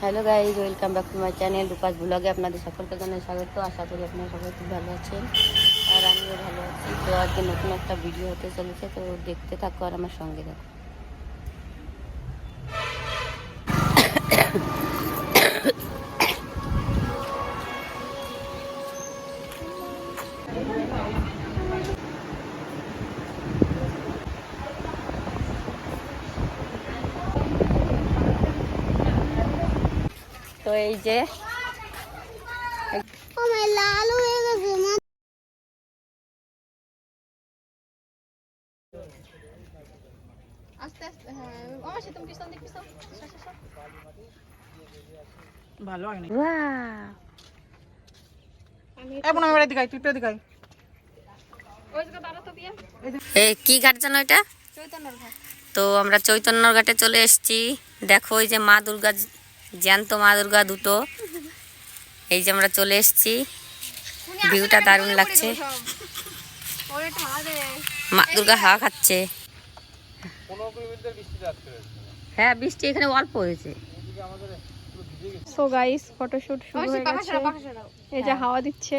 Hello guys, welcome back to my channel Rupa's ব্লগে আপনাদের সকলকে জানাই স্বাগত। আশা করি আপনারা সবাই খুব ভালো আছেন আর আমিও ভালো আছি। তো আজকে নতুন একটা ভিডিও হতে চলেছে, তো দেখতে থাকো আর আমার সঙ্গে থাকো। তো এই যে লাল হয়ে গেছে হ্যাঁ ভালো হয় না কি ঘাট জানো এটা তো আমরা চৈতন্য ঘাটে চলে এসেছি। দেখো ওই যে মা দুর্গা জ্যান্ত মা দুর্গা দুটো। এই যে আমরা চলে এসেছি। ভিউটা দারুণ লাগছে। মা দুর্গা হাওয়া খাচ্ছে। হ্যাঁ বৃষ্টি এখানে অল্প হয়েছে। সো গাইস ফটোশুট শুরু হয়ে গেছে। এই যে হাওয়া দিচ্ছে।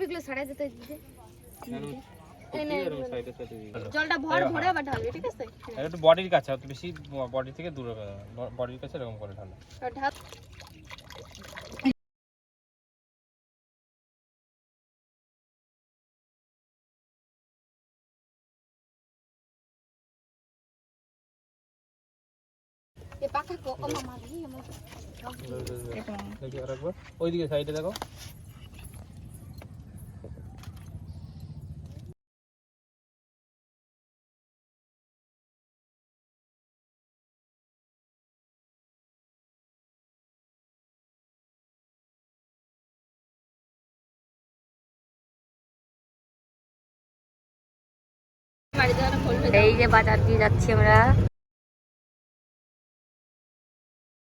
দিতে সাইডে সাইডে জলটা ভর ভরে আবার ঢালবে ঠিক আছে? একটু বডির কাছে অত বেশি বডি থেকে দূরে বডির কাছে এরকম করে ঢালো। সাইডে দেখো এই যে বাজার দিয়ে যাচ্ছি আমরা।